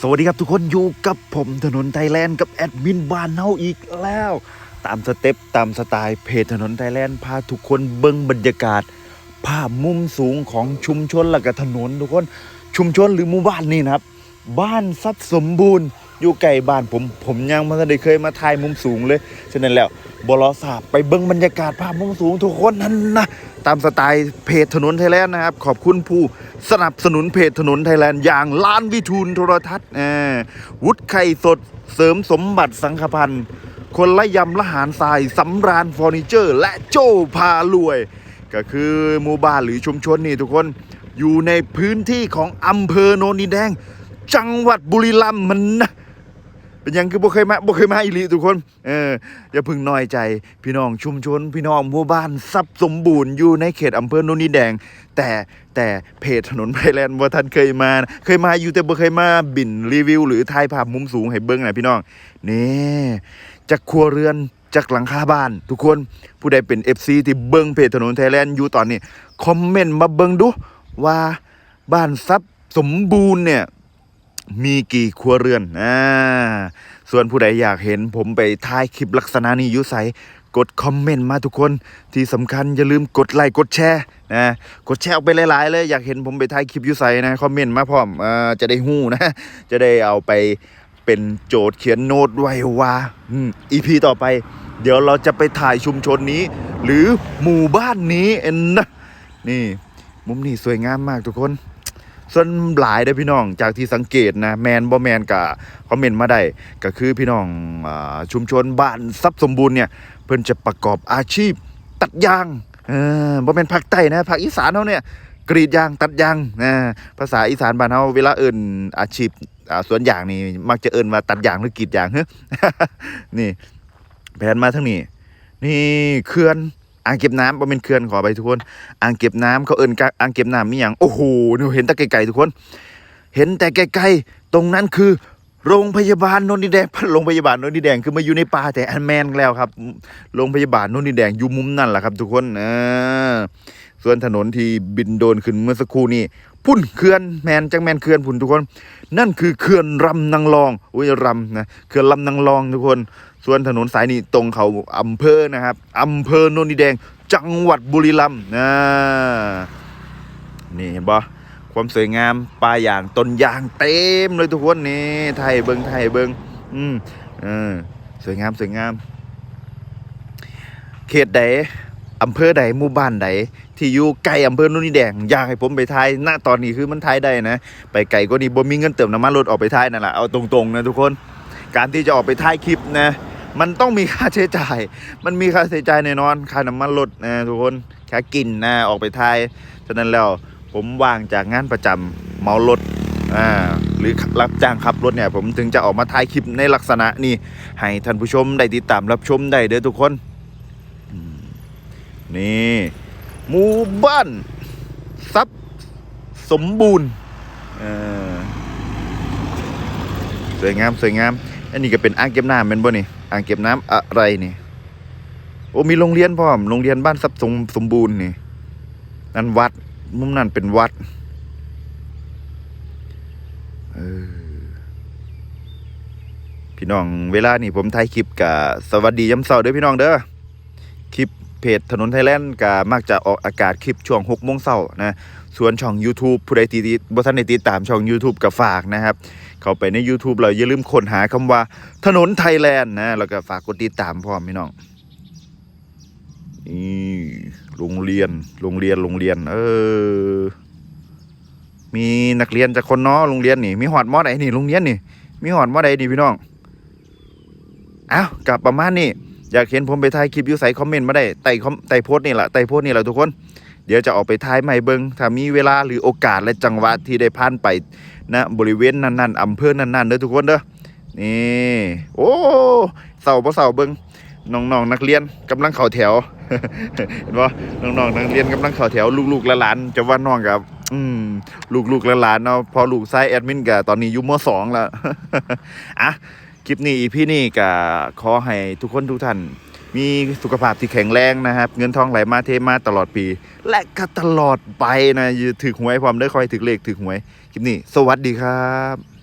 สวัสดีครับทุกคนอยู่กับผมถนนไทยแลนด์กับแอดมินบ้านเฮาอีกแล้ว ตามสเต็ปตามสไตล์เพจถนนไทยแลนด์พาทุกคนเบิ่งบรรยากาศ ภาพมุมสูงของชุมชนและกับถนนทุกคนชุมชนหรือหมู่บ้านนี่นะครับ บ้านทรัพย์สมบูรณ์ อยู่ใกลบ้านผมผมยังไม่ได้เคยมาถ่ายมุมสูงเลยฉะนั้นแล้วบลอสาบไปเบิ่งบรรยากาศภาพมุมสูงทุกคนนั่นนะตามสไตล์เพจถนนไทยแลนด์นะครับ ขอบคุณผู้สนับสนุนเพจถนนไทยแลนด์อย่างล้านวิทูลโทรทัศน์วุฒิไข่สดเสริมสมบัติสังฆพันธ์คนละยำละหารทรายสำราญเฟอร์นิเจอร์ และโจ้พารวย ก็คือหมู่บ้านหรือชุมชนนี่ทุกคนอยู่ในพื้นที่ของอำเภอโนนดินแดง จังหวัดบุรีรัมย์มันนะ เป็นยังคือบ่เคยมาบ่เคยมาอีหลีทุกคน เอออย่าพึ่งน้อยใจ พี่น้องชุมชน พี่น้องหมู่บ้านทรัพย์สมบูรณ์อยู่ในเขตอำเภอโนนดิแดง แต่แต่เพจถนนไพแลนด์ว่าท่านเคยมา เคยมาอยู่แต่บ่เคยมาบินรีวิว หรือถ่ายภาพมุมสูงให้เบิ่งนะพี่น้องนี่จากครัวเรือนจากหลังคาบ้าน ทุกคนผู้ใดเป็น FC ที่เบิ่งเพจถนนไทยแลนด์อยู่ตอนนี้ คอมเมนต์มาเบิ่งดูว่าบ้านทรัพย์สมบูรณ์เนี่ย มีกี่ครัวเรือนอ่าส่วนผู้ใดอยากเห็นผมไปถ่ายคลิปลักษณะนี้ยุใสกดคอมเมนต์มาทุกคนที่สำคัญอย่าลืมกดไลค์กดแชร์นะกดแชร์ออกไปหลาย ๆ เลยอยากเห็นผมไปถ่ายคลิปยุใสนะคอมเมนต์มาพร้อมอ่าจะได้หู้นะ จะได้เอาไปเป็นโจทย์เขียนโน้ตไว้ว่าอืมอีพีต่อไป เดี๋ยวเราจะไปถ่ายชุมชนนี้ หรือหมู่บ้านนี้เอ็นนะนี่ มุมนี้สวยงามมากทุกคน ส่วนหลายเด้อพี่น้องจากที่สังเกตนะแมนบ่แมนกะคอมเมนต์มาได้ก็คือพี่น้องอชุมชนบ้านทรัพย์สมบูรณ์เนี่ยเพิ่นจะประกอบอาชีพตัดยางเออบ่แมนภาคใต้นะภาคอีสานเฮาเนี่ยกรีดยางตัดยางนะภาษาอีสานบ้านเฮาเวลาเอิ้นอาชีพสวนยางนี่มักจะเอิ้นว่าตัดยางหรือกรีดยางเฮ้นี่แผนมาทั้งนี้ นี่เขื่อน อ่างเก็บน้ำบ่เป็นเขื่อนขอไปทุกคนอ่างเก็บน้ำเขาเอิ้นกะอ่างเก็บน้ำมีอย่างโอ้โหหนูเห็นแต่ไกลๆทุกคน เห็นแต่ไกลๆตรงนั้นคือ โรงพยาบาลโนนดินแดงโรงพยาบาลโนนดินแดงคือมาอยู่ในป่าแต่อันแมนแล้วครับโรงพยาบาลโนนดินแดงอยู่มุมนั่นแหละครับ ทุกคนอ่าส่วนถนนที่บินโดนขึ้นเมื่อสักครู่นี้ พุ่นเขื่อนแมนจังแมนเขื่อนพุ่นทุกคน นั่นคือเขื่อนรำนางรองอุ้ยรำนะเขื่อนลำนางรองทุกคน ส่วนถนนสายนี้ตรงเขาอำเภอนะครับอำเภอโนนดิแดง จังหวัดบุรีรัมย์นะนี่เห็นปะความสวยงามปลาอย่างต้นยางเต็มเลยทุกคนนี่ไทยเบิงไทยเบิงอืมเออสวยงามสวยงาม เขตใด อำเภอใดหมู่บ้านใดที่อยู่ไกลอำเภอนุ่นนี่แดงอยากให้ผมไปทายณตอนนี้คือมันทายได้นะ ไปไกลก็นี่บ่มีเงินเติมน้ำมันรถออกไปทายนั่นแหละเอาตรงๆนะทุกคน การที่จะออกไปถ่ายคลิปนะ มันต้องมีค่าใช้จ่าย มันมีค่าใช้จ่ายแน่นอนค่าน้ำมันรถนะทุกคนค่ากินนะออกไปถ่ายฉะนั้นแล้วผมว่างจากงานประจำเมารถอ่าหรือรับจ้างขับรถเนี่ยผมถึงจะออกมาถ่ายคลิปในลักษณะนี้ให้ท่านผู้ชมได้ติดตามรับชมได้เด้อทุกคน นี่หมู่บ้านทรัพย์สมบูรณ์สวยงามสวยงาม อันนี้ก็เป็นอ่างเก็บน้ำเป็นบ่นี่อ่างเก็บน้ำอะไรนี่ โอ้มีโรงเรียนพร้อมโรงเรียนบ้านทรัพย์สมสมบูรณ์นี่นั่นวัดมุมนั่นเป็นวัดเออพี่น้องเวลานี่ผมถ่ายคลิปกับสวัสดีย้ำเสาร์เด้อพี่น้องเด้อ เพจถนนไทยแลนด์ก็มักจะออกอากาศคลิปช่วง6โมงเช้านะส่วนช่อง YouTube ผู้ใดติดบ่ทันได้ติดตามช่อง YouTube ก็ฝากนะครับ เข้าไปใน YouTube เราอย่าลืมค้นหาคำว่าถนนไทยแลนด์นะแล้วก็ฝากกดติดตามพร้อมพี่น้องนี่โรงเรียนโรงเรียนโรงเรียน เออ มีนักเรียนจากคนนาะโรงเรียนนี่ มีหอดมอใดนี่โรงเรียนนี่ มีหอดมอใดนี่พี่น้องอ้าวกลับประมาณนี้ อยากเห็นผมไปถ่ายคลิปยู่ใส่คอมเมนต์มาได้ใต้ใต้โพสต์นี่แหละใต้โพสต์นี่แหละทุกคน เดี๋ยวจะออกไปถ่ายใหม่เบิงถ้ามีเวลาหรือโอกาสและจังหวะที่ได้ผ่านไปนะบริเวณนั้นๆอำเภอนั้นๆเด้อทุกคนเด้อนี่โอ้เสาบ่เสาเบิงน้องๆนักเรียนกำลังเข้าแถวเห็นบ่น้องๆนักเรียนกำลังเข้าแถวลูกๆและหลานจะว่าน้องกับอืมลูกๆและหลานเนาะพอลูกไส้แอดมินกับตอนนี้อยู่มสองแล้วอะ คลิปนี้อีพี่นี่ก็ขอให้ทุกคนทุกท่านมีสุขภาพที่แข็งแรงนะครับ เงินทองไหลมาเทมาตลอดปี และก็ตลอดไปนะย่าถือหวยความได้คอยถือเลขถือหวย คลิปนี้ สวัสดีครับ